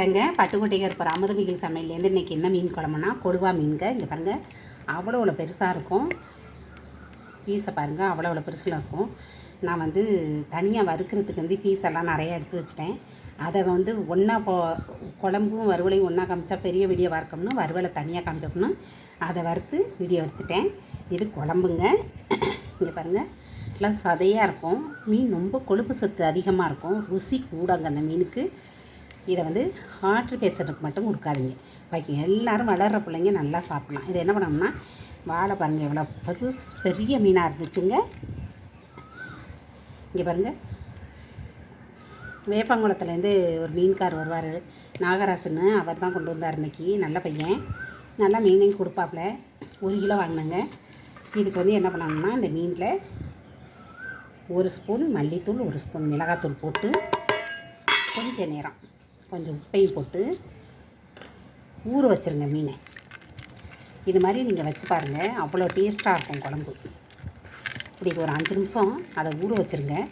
வணக்கங்க. பட்டுக்கோட்டைக்கு இருக்கிற மீன் சமையல்லேருந்து இன்றைக்கி என்ன மீன் குழம்புனா கொடுவா மீன்க இங்கே பாருங்கள் அவ்வளோ அவ்வளோ பெருசாக இருக்கும். பீஸை பாருங்கள் அவ்வளோ அவ்வளோ பெருசில் இருக்கும். நான் வந்து தனியாக வறுக்கிறதுக்கு வந்து பீஸெல்லாம் நிறையா எடுத்து வச்சிட்டேன். அதை வந்து ஒன்றா போ குழம்பும் வறுவலையும் ஒன்றா காமிச்சா பெரிய வீடியோ வறுக்கணும்னு வறுவலை தனியாக காமிக்கணும் அதை வறுத்து வீடியோ எடுத்துட்டேன். இது குழம்புங்க. இங்கே பாருங்கள் நல்லா சதையாக இருக்கும். மீன் ரொம்ப கொழுப்பு சத்து அதிகமாக இருக்கும். ருசி கூடங்க அந்த மீனுக்கு. இதை வந்து ஹார்ட் பேஷண்ட்டுக்கு மட்டும் கொடுக்காதீங்க. பாக்கி எல்லோரும் வளர்கிற பிள்ளைங்க நல்லா சாப்பிட்லாம். இதை என்ன பண்ணோம்னா வாழை பாருங்கள் எவ்வளோ பெருசு பெரிய மீனாக இருந்துச்சுங்க. இங்கே பாருங்கள் வேப்பங்குளத்துலேருந்து ஒரு மீன்கார் வருவார். நாகராசன்னு அவர் தான் கொண்டு வந்தார் இன்றைக்கி நல்ல பையன். நல்லா மீனையும் கொடுப்பாப்புல. ஒரு கிலோ வாங்கினேங்க. இதுக்கு வந்து என்ன பண்ணாங்கன்னா இந்த மீனில் ஒரு ஸ்பூன் மல்லித்தூள் ஒரு ஸ்பூன் மிளகாத்தூள் போட்டு கொஞ்சம் நேரம் கொஞ்சம் உப்பையும் போட்டு ஊற வச்சுருங்க மீனை. இது மாதிரி நீங்கள் வச்சு பாருங்கள் அவ்வளோ டேஸ்ட்டாக இருக்கும் குழம்பு. இப்படி ஒரு அஞ்சு நிமிஷம் அதை ஊற வச்சுருங்க.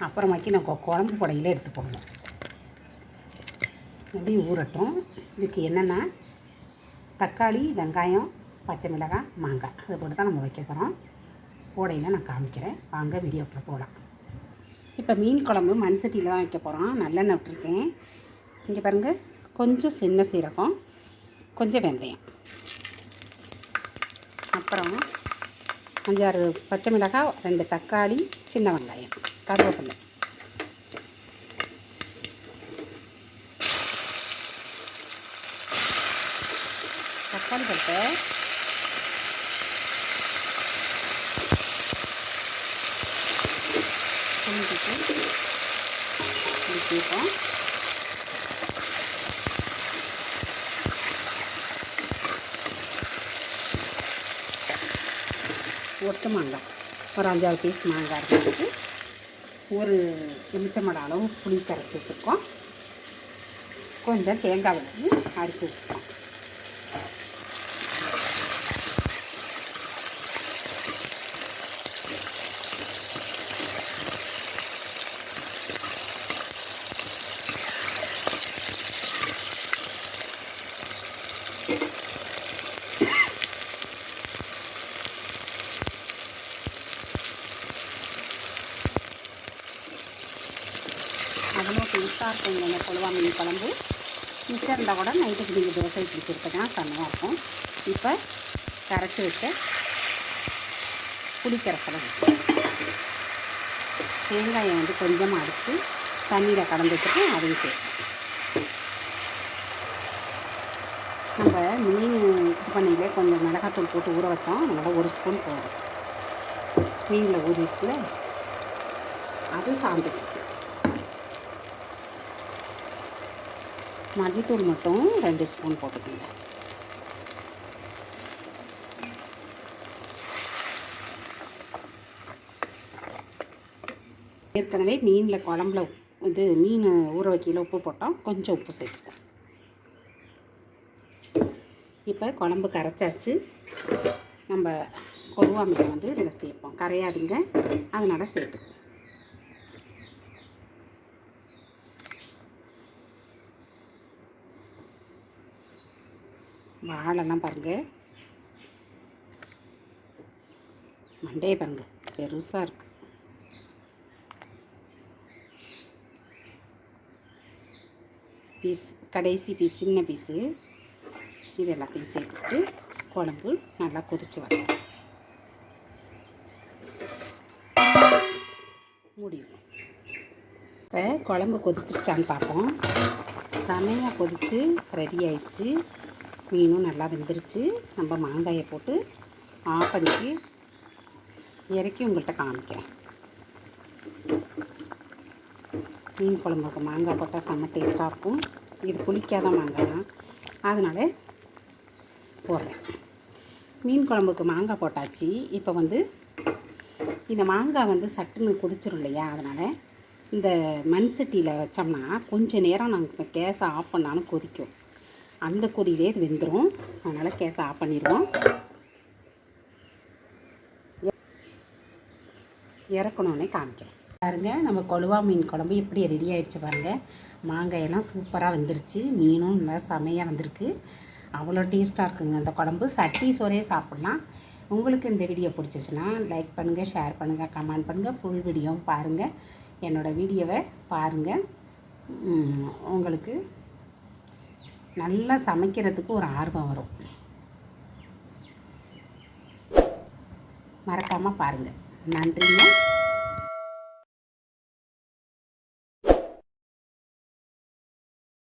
அப்புறமாக்கி நான் கொ- குழம்பு புடையில எடுத்து போடணும். எப்படி ஊறட்டும். இதுக்கு என்னென்னா தக்காளி வெங்காயம் பச்சை மிளகாய் மாங்காய். அதை போட்டு தான் நம்ம வைக்க போகிறோம் போடையில் நான் காமிக்கிறேன். வாங்க வீடியோக்குள்ளே போகலாம். இப்போ மீன் குழம்பு மண் சட்டியில் தான் வைக்க போகிறோம். நல்லெண்ணெய் விட்டுருக்கேன். இங்கே பாருங்கள் கொஞ்சம் சின்ன சீரகம் கொஞ்சம் வெந்தயம். அப்புறம் அஞ்சாறு பச்சை மிளகாய் ரெண்டு தக்காளி சின்ன வெங்காயம் கருவேப்பிலை. தக்காளி பழத்தை பண்ணிட்டு ஊற்றிப்போம் ஒட்டு மாங்காய். ஒரு அஞ்சாறு பீஸ் மாங்காய் இருக்கிறதுக்கு ஒரு எலுமிச்சம்பழம் அளவு புளி கரைச்சி வச்சுருக்கோம். கொஞ்சம் தேங்காய் வச்சு அரைச்சி வச்சுருக்கோம். அவ்வளோ டேஸ்ட்டாக இருக்கும் இந்த கொழுவா மீன் குழம்பு. மிச்சம் இருந்தால் கூட நைட்டுக்கு நீங்கள் தோசை இட்லி கொடுத்துக்கலாம் செம்மையாக இருக்கும். இப்போ கரைச்சி வச்ச புளிக்கரைசலை தேங்காயை வந்து கொஞ்சமாக அடித்து தண்ணியில் கலந்து வச்சுட்டு அதையும் சேர்ப்போம் நம்ம மீன் இது பண்ணியிலே கொஞ்சம் மிளகாத்தூள் போட்டு ஊற வச்சோம். அதனால் ஒரு ஸ்பூன் போதும். மீனில் ஊறிட்டுல அது சாந்துக்கும் மல்லித்தூள் மட்டும் ரெண்டு ஸ்பூன் போட்டுக்கோங்க. ஏற்கனவே மீனில் குழம்புல இது மீன் ஊற வைக்கையில் உப்பு போட்டோம். கொஞ்சம் உப்பு சேர்த்துப்போம் இப்போ குழம்பு கரைச்சாச்சு. நம்ம கொடுவா மீன் வந்து இதில் சேர்ப்போம். கரையாதுங்க. அதனால் சேர்த்துக்கோம் வாழைலாம் பாருங்கள் மண்டையை பாருங்க பெருசாக இருக்கு. பீஸ் கடைசி பீஸ் சின்ன பீஸு. இது எல்லாத்தையும் சேர்த்துட்டு குழம்பு நல்லா கொதிச்சு வரும் மூடிடுவோம் இப்போ குழம்பு கொதிச்சிருச்சான்னு பார்ப்போம். செமையாக கொதித்து ரெடி ஆயிடுச்சு. மீனும் நல்லா வெந்துருச்சு. நம்ம மாங்காயை போட்டு ஆஃப் பண்ணிட்டு இறக்கி உங்கள்கிட்ட காமிக்கிறேன். மீன் குழம்புக்கு மாங்காய் போட்டால் செம்ம டேஸ்ட்டாக இருக்கும். இது புளிக்காத மாங்காய் தான். அதனால் போடுறேன். மீன் குழம்புக்கு மாங்காய் போட்டாச்சு. இப்போ வந்து இந்த மாங்காய் வந்து சட்டுன்னு கொதிச்சிரும் இல்லையா? அதனால் இந்த மண் சட்டியில் வச்சோம்னா கொஞ்சம் நேரம் நாங்கள் கேஸை ஆஃப் பண்ணாலும் கொதிக்கும். அந்த கொதியிலே இது வெந்துடும் அதனால் கேஸை ஆஃப் பண்ணிடுவோம். இறக்கணுன்னே காமிக்கிறேன் பாருங்கள் நம்ம கொழுவா மீன் குழம்பு எப்படி ரெடி ஆகிடுச்சு பாருங்க. மாங்காயெல்லாம் சூப்பராக வந்துருச்சு. மீனும் நல்லா செமையாக வந்திருக்கு. அவ்வளோ டேஸ்ட்டாக இருக்குங்க அந்த குழம்பு. சட்டி சோறே சாப்பிட்லாம். உங்களுக்கு இந்த வீடியோ பிடிச்சிச்சுன்னா லைக் பண்ணுங்கள் ஷேர் பண்ணுங்கள் கமெண்ட் பண்ணுங்கள் ஃபுல் வீடியோவும் பாருங்கள் என்னோடய வீடியோவை பாருங்கள் உங்களுக்கு நல்லா சமைக்கிறதுக்கு ஒரு ஆர்வம் வரும். மறக்காமல் பாருங்கள் நன்றிங்க.